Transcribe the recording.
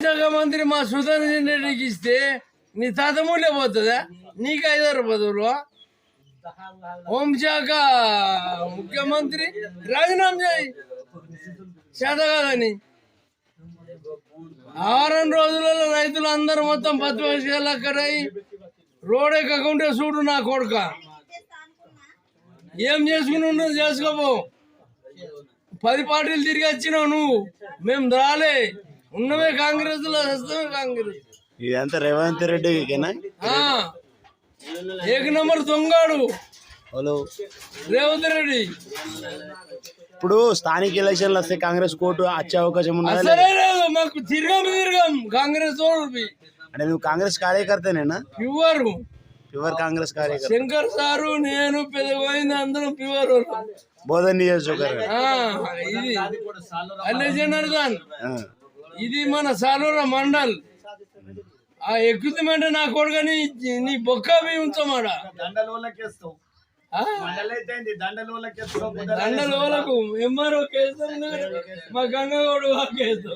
శాఖ మంత్రి మా సుదర్శన్ రెడ్డికి ఇస్తే నీ తాతమూలే పోతుందా? నీకు ఐదారు పదవులు. హోంశాఖ ముఖ్యమంత్రి రాజీనామా చేయి. చేత కాదని. ఆరం రోజులలో రైతులు అందరూ మొత్తం పత్తి వర్షాలు అక్కడై రోడ్ ఎక్కకుంటే చూడు నా కొడుక. ఏం చేసుకుని ఉండదు చేసుకోపో. పది పార్టీలు తిరిగి వచ్చినావు నువ్వు. మేము రాలే. ఉన్నవే కాంగ్రెస్లో వస్తామే కాంగ్రెస్. ఇదంతా రేవంత్ రెడ్డికేనా ఏక నంబర్ దొంగాడు. హలో. రేవంత్ రెడ్డి. ఇప్పుడు స్థానిక ఎలక్షన్లు వస్తే కాంగ్రెస్ కోర్టు వచ్చే అవకాశం ఉన్నదా లేదా? అసలే లేదు మాకు తిరగం తిరగం కాంగ్రెస్ అంటే నువ్వు కాంగ్రెస్ కార్యకర్తనేనా? ప్యూర్ ప్యూర్ కాంగ్రెస్ కార్యకర్త. శంకర్ సారు నేను పెద్ద పోయింది అందరం ప్యూర్ బోధన్ నియోజకవర్గం. ఇది. అల్లె జనార్దన్ ఆ. ఇది మన సాలూర మండల్. ఆ ఎక్కుతామంటే నా కొడుకని నీ బొక్క ఉంచమాడ దండలోలకేస్తావు ఆ? మండలైతే దండలోలకేస్తావు దండల వాళ్ళకు ఎంఆర్ఓ కేసు మా గంగగౌడు కేసు.